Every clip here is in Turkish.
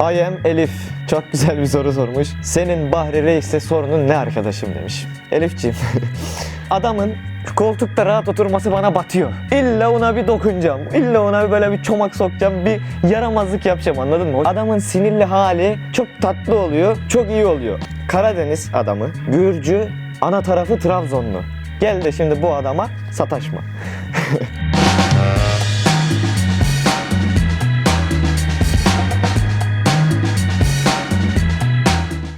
I am Elif. Çok güzel bir soru sormuş. Senin Bahri Reis'le sorunun ne arkadaşım demiş. Elifciğim. Adamın koltukta rahat oturması bana batıyor. İlla ona bir dokunacağım. İlla ona bir böyle bir çomak sokacağım. Bir yaramazlık yapacağım anladın mı? Adamın sinirli hali çok tatlı oluyor. Çok iyi oluyor. Karadeniz adamı. Gürcü. Ana tarafı Trabzonlu. Gel de şimdi bu adama sataşma.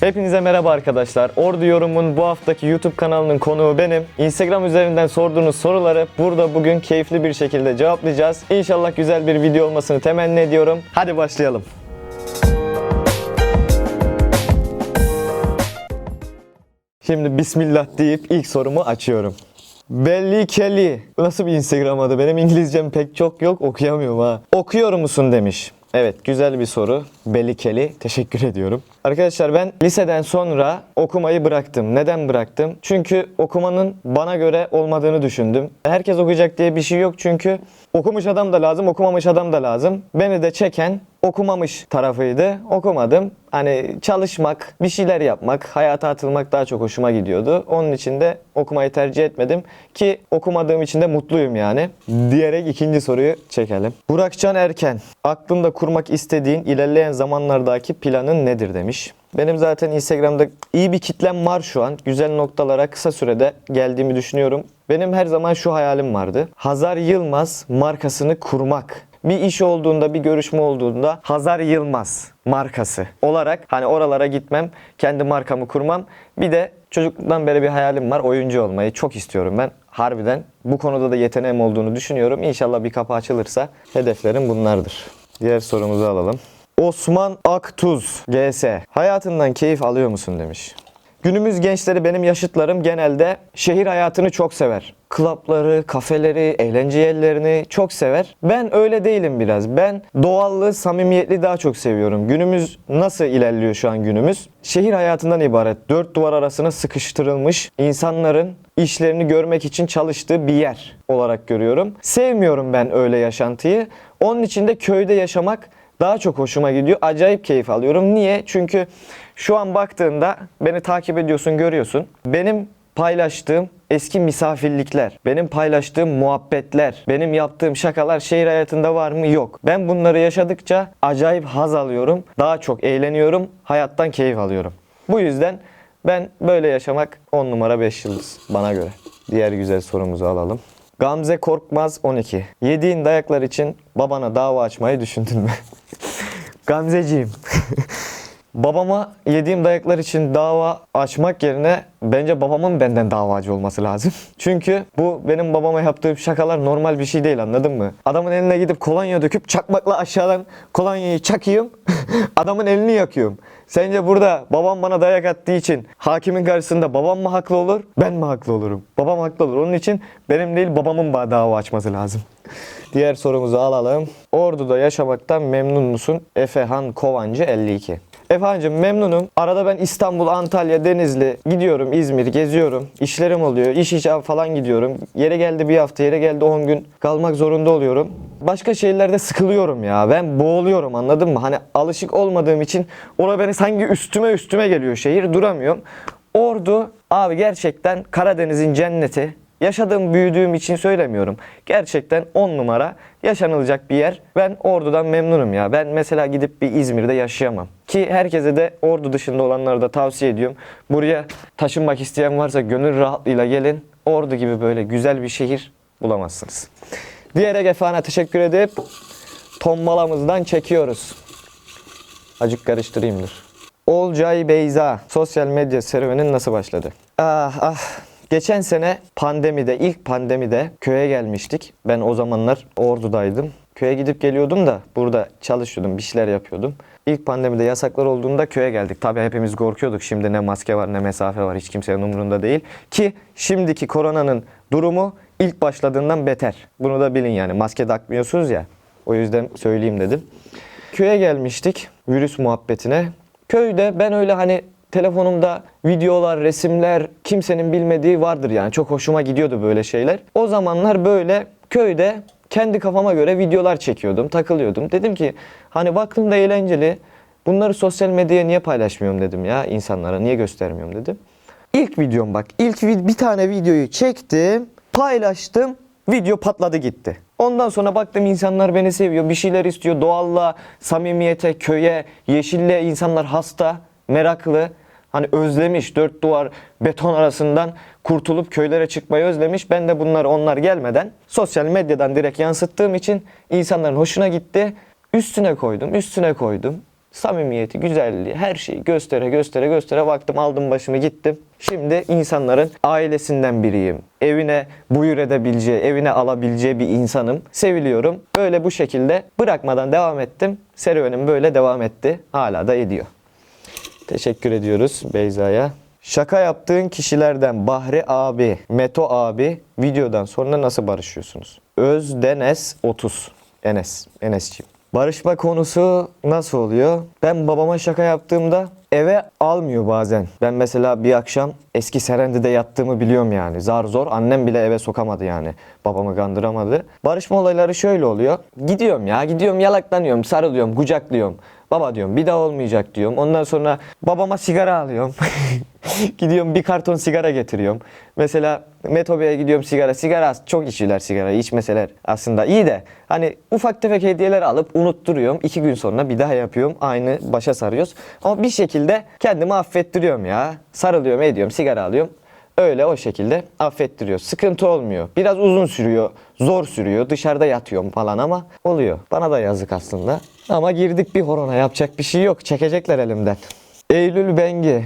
Hepinize merhaba arkadaşlar. Ordu Yorum'un bu haftaki YouTube kanalının konuğu benim. Instagram üzerinden sorduğunuz soruları burada bugün keyifli bir şekilde cevaplayacağız. İnşallah güzel bir video olmasını temenni ediyorum. Hadi başlayalım. Şimdi Bismillah deyip ilk sorumu açıyorum. Belli Kelly. Bu nasıl bir Instagram adı? Benim İngilizcem pek çok yok okuyamıyorum ha. Okuyor musun demiş. Evet güzel bir soru. Belli Kelly. Teşekkür ediyorum. Arkadaşlar ben liseden sonra okumayı bıraktım. Neden bıraktım? Çünkü okumanın bana göre olmadığını düşündüm. Herkes okuyacak diye bir şey yok çünkü okumuş adam da lazım, okumamış adam da lazım. Beni de çeken okumamış tarafıydı. Okumadım. Hani çalışmak, bir şeyler yapmak, hayata atılmak daha çok hoşuma gidiyordu. Onun için de okumayı tercih etmedim. Ki okumadığım için de mutluyum yani. Diyerek ikinci soruyu çekelim. Burakcan Erken, aklında kurmak istediğin ilerleyen zamanlardaki planın nedir demiş. Benim zaten Instagram'da iyi bir kitlem var şu an. Güzel noktalara kısa sürede geldiğimi düşünüyorum. Benim her zaman şu hayalim vardı. Hazar Yılmaz markasını kurmak bir iş olduğunda, bir görüşme olduğunda Hazar Yılmaz markası olarak hani oralara gitmem, kendi markamı kurmam. Bir de çocukluktan beri bir hayalim var. Oyuncu olmayı çok istiyorum ben. Harbiden bu konuda da yeteneğim olduğunu düşünüyorum. İnşallah bir kapı açılırsa hedeflerim bunlardır. Diğer sorumuzu alalım. Osman Aktuz GS. Hayatından keyif alıyor musun demiş. Günümüz gençleri benim yaşıtlarım genelde şehir hayatını çok sever. Klapları, kafeleri, eğlence yerlerini çok sever. Ben öyle değilim biraz. Ben doğallığı, samimiyetli daha çok seviyorum. Günümüz nasıl ilerliyor şu an günümüz? Şehir hayatından ibaret. Dört duvar arasına sıkıştırılmış insanların işlerini görmek için çalıştığı bir yer olarak görüyorum. Sevmiyorum ben öyle yaşantıyı. Onun için de köyde yaşamak daha çok hoşuma gidiyor. Acayip keyif alıyorum. Niye? Çünkü şu an baktığında beni takip ediyorsun, görüyorsun. Benim paylaştığım eski misafirlikler, benim paylaştığım muhabbetler, benim yaptığım şakalar şehir hayatında var mı? Yok. Ben bunları yaşadıkça acayip haz alıyorum. Daha çok eğleniyorum. Hayattan keyif alıyorum. Bu yüzden ben böyle yaşamak 10 numara 5 yıldız bana göre. Diğer güzel sorumuzu alalım. Gamze Korkmaz 12. Yediğin dayaklar için babana dava açmayı düşündün mü? Gamzeciğim. Babama yediğim dayaklar için dava açmak yerine bence babamın benden davacı olması lazım. Çünkü bu benim babama yaptığım şakalar normal bir şey değil anladın mı? Adamın eline gidip kolonya döküp çakmakla aşağıdan kolonyayı çakıyorum. adamın elini yakıyorum. Sence burada babam bana dayak attığı için hakimin karşısında babam mı haklı olur, ben mi haklı olurum? Babam haklı olur. Onun için benim değil babamın dava açması lazım. Diğer sorumuzu alalım. Ordu'da yaşamaktan memnun musun? Efehan Kovancı 52. Efendim memnunum. Arada ben İstanbul, Antalya, Denizli gidiyorum, İzmir geziyorum. İşlerim oluyor. İş işe falan gidiyorum. Yere geldi bir hafta, yere geldi 10 gün kalmak zorunda oluyorum. Başka şehirlerde sıkılıyorum ya. Ben boğuluyorum anladın mı? Hani alışık olmadığım için orada beni sanki üstüme üstüme geliyor şehir. Duramıyorum. Ordu abi gerçekten Karadeniz'in cenneti. Yaşadığım, büyüdüğüm için söylemiyorum. Gerçekten 10 numara yaşanılacak bir yer. Ben Ordu'dan memnunum ya. Ben mesela gidip bir İzmir'de yaşayamam. Ki herkese de Ordu dışında olanlara da tavsiye ediyorum. Buraya taşınmak isteyen varsa gönül rahatlığıyla gelin. Ordu gibi böyle güzel bir şehir bulamazsınız. Diğer Egefa'na teşekkür edip tombalamızdan çekiyoruz. Acık karıştırayımdır. Olcay Beyza sosyal medya serüvenin nasıl başladı? Ah ah Geçen sene pandemide, ilk pandemide köye gelmiştik. Ben o zamanlar Ordu'daydım. Köye gidip geliyordum da burada çalışıyordum, bir şeyler yapıyordum. İlk pandemide yasaklar olduğunda köye geldik. Tabii hepimiz korkuyorduk. Şimdi ne maske var ne mesafe var. Hiç kimsenin umurunda değil. Ki şimdiki koronanın durumu ilk başladığından beter. Bunu da bilin yani. Maske takmıyorsunuz ya. O yüzden söyleyeyim dedim. Köye gelmiştik virüs muhabbetine. Köyde ben öyle hani telefonumda videolar, resimler kimsenin bilmediği vardır yani. Çok hoşuma gidiyordu böyle şeyler. O zamanlar böyle köyde kendi kafama göre videolar çekiyordum, takılıyordum. Dedim ki hani baktığımda eğlenceli. Bunları sosyal medyaya niye paylaşmıyorum dedim ya insanlara niye göstermiyorum dedim. İlk videom bak ilk bir tane videoyu çektim paylaştım video patladı gitti. Ondan sonra baktım insanlar beni seviyor bir şeyler istiyor doğalla samimiyete köye yeşille insanlar hasta meraklı. Hani özlemiş dört duvar beton arasından kurtulup köylere çıkmayı özlemiş. Ben de bunları onlar gelmeden sosyal medyadan direkt yansıttığım için insanların hoşuna gitti. Üstüne koydum, üstüne koydum. Samimiyeti, güzelliği, her şeyi göstere göstere göstere baktım aldım başımı gittim. Şimdi insanların ailesinden biriyim. Evine buyur edebileceği, evine alabileceği bir insanım. Seviliyorum. Böyle bu şekilde bırakmadan devam ettim. Serüvenim böyle devam etti. Hala da ediyor. Teşekkür ediyoruz Beyza'ya. Şaka yaptığın kişilerden Bahri abi, Meto abi videodan sonra nasıl barışıyorsunuz? Özdenes 30. Enes, Enes'ciğim. Barışma konusu nasıl oluyor? Ben babama şaka yaptığımda eve almıyor bazen. Ben mesela bir akşam eski Serendi'de yattığımı biliyorum yani. Zar zor annem bile eve sokamadı yani. Babamı kandıramadı. Barışma olayları şöyle oluyor. Gidiyorum ya gidiyorum yalaklanıyorum, sarılıyorum, kucaklıyorum. Baba diyorum bir daha olmayacak diyorum. Ondan sonra babama sigara alıyorum. gidiyorum bir karton sigara getiriyorum. Mesela Metobe'ye gidiyorum sigara. Sigara çok içiyorlar sigara. içmeseler aslında iyi de. Hani ufak tefek hediyeler alıp unutturuyorum. İki gün sonra bir daha yapıyorum. Aynı başa sarıyoruz. Ama bir şekilde kendimi affettiriyorum ya. Sarılıyorum ediyorum sigara alıyorum. Öyle o şekilde affettiriyor. Sıkıntı olmuyor. Biraz uzun sürüyor. Zor sürüyor. Dışarıda yatıyorum falan ama oluyor. Bana da yazık aslında. Ama girdik bir horona. Yapacak bir şey yok. Çekecekler elimden. Eylül Bengi.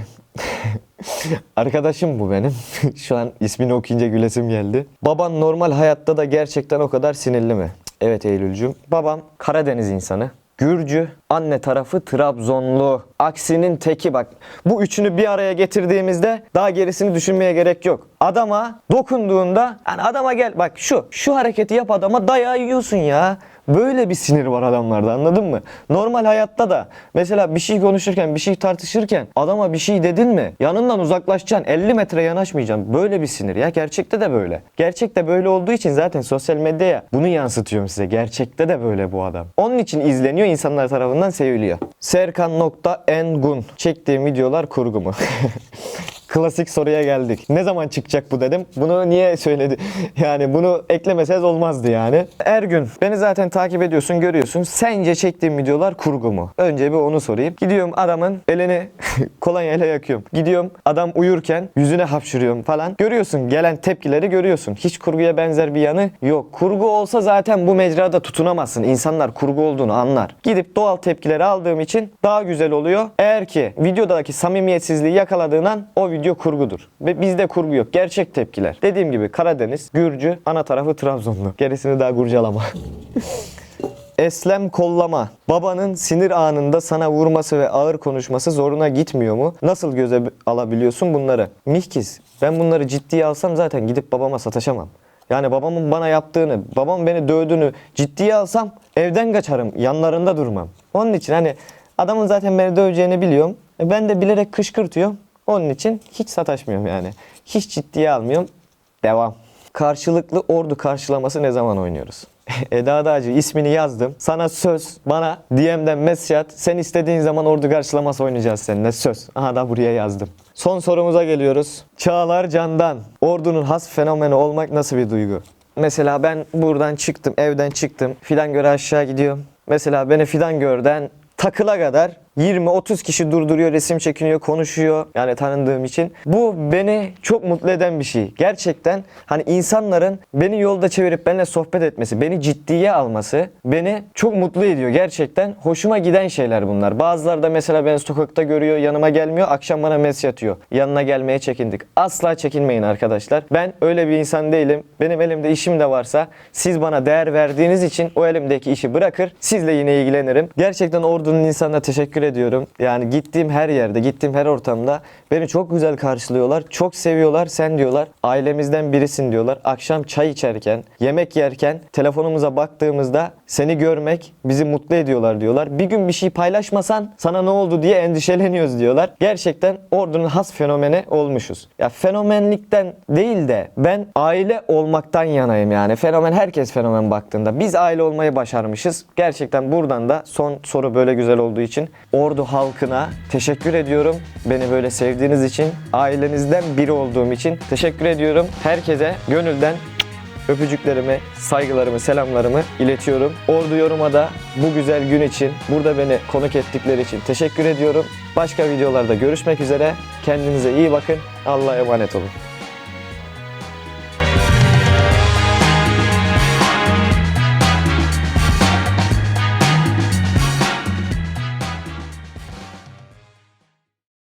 Arkadaşım bu benim. Şu an ismini okuyunca gülesim geldi. Baban normal hayatta da gerçekten o kadar sinirli mi? Evet Eylül'cüm. Babam Karadeniz insanı. Gürcü, anne tarafı Trabzonlu. Aksinin teki bak. Bu üçünü bir araya getirdiğimizde daha gerisini düşünmeye gerek yok. Adama dokunduğunda yani adama gel bak şu şu hareketi yap adama dayağı yiyorsun ya. Böyle bir sinir var adamlarda anladın mı? Normal hayatta da mesela bir şey konuşurken bir şey tartışırken adama bir şey dedin mi yanından uzaklaşacaksın 50 metre yanaşmayacaksın. Böyle bir sinir ya gerçekte de böyle. Gerçekte böyle olduğu için zaten sosyal medyaya bunu yansıtıyorum size. Gerçekte de böyle bu adam. Onun için izleniyor insanlar tarafından seviliyor. Serkan.engun çektiğim videolar kurgu mu? Klasik soruya geldik. Ne zaman çıkacak bu dedim. Bunu niye söyledi? Yani bunu eklemeseniz olmazdı yani. Ergün beni zaten takip ediyorsun görüyorsun. Sence çektiğim videolar kurgu mu? Önce bir onu sorayım. Gidiyorum adamın elini kolonyayla yakıyorum. Gidiyorum adam uyurken yüzüne hapşırıyorum falan. Görüyorsun gelen tepkileri görüyorsun. Hiç kurguya benzer bir yanı yok. Kurgu olsa zaten bu mecrada tutunamazsın. İnsanlar kurgu olduğunu anlar. Gidip doğal tepkileri aldığım için daha güzel oluyor. Eğer ki videodaki samimiyetsizliği yakaladığın an o video kurgudur. Ve bizde kurgu yok. Gerçek tepkiler. Dediğim gibi Karadeniz, Gürcü, ana tarafı Trabzonlu. Gerisini daha kurcalama. Eslem kollama. Babanın sinir anında sana vurması ve ağır konuşması zoruna gitmiyor mu? Nasıl göze alabiliyorsun bunları? Mihkis. Ben bunları ciddiye alsam zaten gidip babama sataşamam. Yani babamın bana yaptığını, babam beni dövdüğünü ciddiye alsam evden kaçarım. Yanlarında durmam. Onun için hani adamın zaten beni döveceğini biliyorum. E ben de bilerek kışkırtıyorum. Onun için hiç sataşmıyorum yani. Hiç ciddiye almıyorum. Devam. Karşılıklı ordu karşılaması ne zaman oynuyoruz? Eda Dağcı ismini yazdım. Sana söz bana DM'den mesaj at. Sen istediğin zaman ordu karşılaması oynayacağız seninle. Söz. Aha da buraya yazdım. Son sorumuza geliyoruz. Çağlar Candan. Ordunun has fenomeni olmak nasıl bir duygu? Mesela ben buradan çıktım, evden çıktım. Fidan göre aşağı gidiyorum. Mesela beni Fidan görden takıla kadar 20-30 kişi durduruyor, resim çekiniyor, konuşuyor. Yani tanındığım için. Bu beni çok mutlu eden bir şey. Gerçekten hani insanların beni yolda çevirip benimle sohbet etmesi, beni ciddiye alması beni çok mutlu ediyor. Gerçekten hoşuma giden şeyler bunlar. Bazıları da mesela beni sokakta görüyor, yanıma gelmiyor, akşam bana mesaj atıyor. Yanına gelmeye çekindik. Asla çekinmeyin arkadaşlar. Ben öyle bir insan değilim. Benim elimde işim de varsa siz bana değer verdiğiniz için o elimdeki işi bırakır. Sizle yine ilgilenirim. Gerçekten ordunun insanına teşekkür ediyorum. Yani gittiğim her yerde, gittiğim her ortamda beni çok güzel karşılıyorlar. Çok seviyorlar. Sen diyorlar ailemizden birisin diyorlar. Akşam çay içerken, yemek yerken telefonumuza baktığımızda seni görmek bizi mutlu ediyorlar diyorlar. Bir gün bir şey paylaşmasan sana ne oldu diye endişeleniyoruz diyorlar. Gerçekten ordunun has fenomeni olmuşuz. Ya fenomenlikten değil de ben aile olmaktan yanayım yani. Fenomen herkes fenomen baktığında. Biz aile olmayı başarmışız. Gerçekten buradan da son soru böyle güzel olduğu için Ordu halkına teşekkür ediyorum. Beni böyle sevdiğiniz için, ailenizden biri olduğum için teşekkür ediyorum. Herkese gönülden öpücüklerimi, saygılarımı, selamlarımı iletiyorum. Ordu Yorum'a da bu güzel gün için, burada beni konuk ettikleri için teşekkür ediyorum. Başka videolarda görüşmek üzere. Kendinize iyi bakın. Allah'a emanet olun.